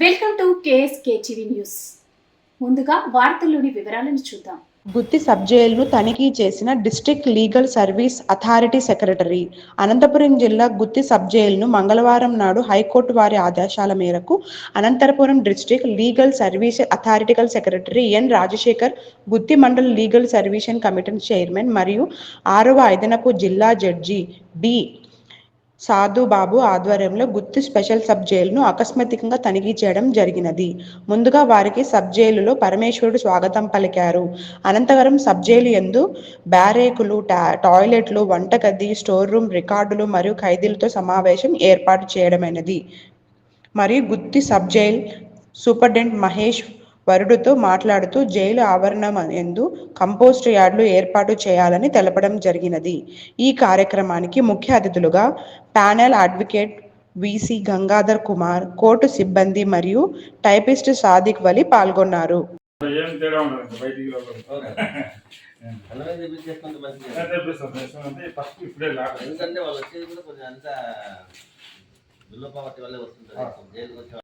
Welcome to KSK TV news. ముందుగా వార్తల్లోని వివరాలను చూద్దాం. గుత్తి సబ్ జైలును తనిఖీ చేసిన district legal service authority secretary Anantapuram జిల్లా గుత్తి సబ్ జైలును మంగళవారం నాడు హైకోర్టు వారి ఆదేశాల మేరకు Anantapuram district legal service అథారిటికల్ secretary N Rajasekhar Gutti mandal legal సర్వీషన్ committee chairman మరియు ఆరవ ఐదనపు జిల్లా జడ్జి డి సాధుబాబు ఆధ్వర్యంలో గుత్తి స్పెషల్ సబ్ జైలును ఆకస్మికంగా తనిఖీ చేయడం జరిగినది. ముందుగా వారికి సబ్ జైలులో పరమేశ్వరుడు స్వాగతం పలికారు. అనంతవరం సబ్ జైలు యందు బ్యారేకులు టా- టాయిలెట్లు వంటగది స్టోర్ రూమ్ రికార్డులు మరియు ఖైదీలతో సమావేశం ఏర్పాటు చేయడమైనది. మరియు Gutti sub jail superintendent Mahesh వరుడుతో మాట్లాడుతూ జైలు ఆవరణం ఎందు కంపోస్ట్ యార్డులు ఏర్పాటు చేయాలని తెలపడం జరిగినది. ఈ కార్యక్రమానికి ముఖ్య అతిథులుగా panel advocate VC Gangadhar Kumar court సిబ్బంది మరియు టైపిస్ట్ సాదిక్ వలి పాల్గొన్నారు. ఎందుకంటే వాళ్ళు వచ్చేది కూడా కొంచెం అంతా బిల్లో పావర్టీ వల్లే వస్తుంటారు జైలుకి వచ్చే